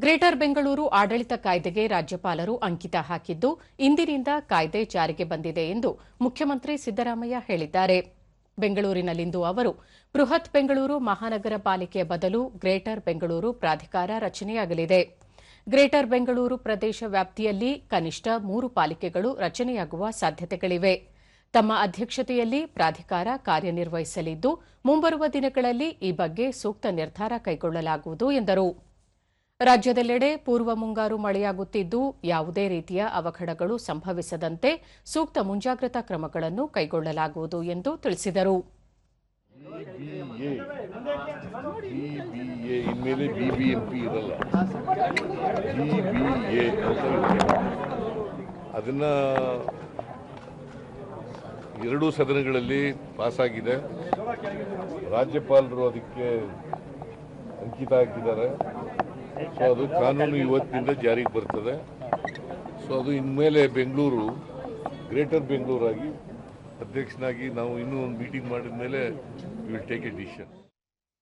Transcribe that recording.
Greater Bengaluru ಆಡಳಿತ ಕಾಯ್ದೆಗೆ ರಾಜ್ಯಪಾಲರು ಅಂಕಿತ ಹಾಕಿದ್ದು, ಇಂದಿನಿಂದ ಕಾಯ್ದೆ ಜಾರಿಗೆ ಬಂದಿದೆ ಎಂದು ಮುಖ್ಯಮಂತ್ರಿ ಸಿದ್ದರಾಮಯ್ಯ ಹೇಳಿದ್ದಾರೆ. ಬೆಂಗಳೂರಿನಲ್ಲಿಂದು ಅವರು, ಬೃಹತ್ ಬೆಂಗಳೂರು ಮಹಾನಗರ ಪಾಲಿಕೆಯ ಬದಲು ಗ್ರೇಟರ್ ಬೆಂಗಳೂರು ಪ್ರಾಧಿಕಾರ ರಚನೆಯಾಗಲಿದೆ. ಗ್ರೇಟರ್ ಬೆಂಗಳೂರು ಪ್ರದೇಶ ವ್ಯಾಪ್ತಿಯಲ್ಲಿ ಕನಿಷ್ಠ ಮೂರು ಪಾಲಿಕೆಗಳು ರಚನೆಯಾಗುವ ಸಾಧ್ಯತೆಗಳಿವೆ. ತಮ್ಮ ಅಧ್ಯಕ್ಷತೆಯಲ್ಲಿ ಪ್ರಾಧಿಕಾರ ಕಾರ್ಯನಿರ್ವಹಿಸಲಿದ್ದು, ಮುಂಬರುವ ದಿನಗಳಲ್ಲಿ ಈ ಬಗ್ಗೆ ಸೂಕ್ತ ನಿರ್ಧಾರ ಕೈಗೊಳ್ಳಲಾಗುವುದು ಎಂದರು. ರಾಜ್ಯದೆಲ್ಲೆಡೆ ಪೂರ್ವ ಮುಂಗಾರು ಮಳೆಯಾಗುತ್ತಿದ್ದು, ಯಾವುದೇ ರೀತಿಯ ಅವಘಡಗಳು ಸಂಭವಿಸದಂತೆ ಸೂಕ್ತ ಮುಂಜಾಗ್ರತಾ ಕ್ರಮಗಳನ್ನು ಕೈಗೊಳ್ಳಲಾಗುವುದು ಎಂದು ತಿಳಿಸಿದರು. ಅದನ್ನ ಎರಡೂ ಸದನಗಳಲ್ಲಿ ಪಾಸಾಗಿದೆ. ರಾಜ್ಯಪಾಲರು ಅದಕ್ಕೆ ಅಂಕಿತ ಹಾಕಿದ್ದಾರೆ. ಸೊ ಅದು ಕಾನೂನು ಇವತ್ತಿಂದ ಜಾರಿಗೆ ಬರ್ತದೆ. ಸೊ ಅದು ಇನ್ಮೇಲೆ ಬೆಂಗಳೂರು, ಗ್ರೇಟರ್ ಬೆಂಗಳೂರಾಗಿ ಅಧ್ಯಕ್ಷನಾಗಿ ನಾವು ಇನ್ನೂ ಒಂದು ಮೀಟಿಂಗ್ ಮಾಡಿದ ಮೇಲೆ ವಿಲ್ ಟೇಕ್ ಎ ಡಿಸಿಷನ್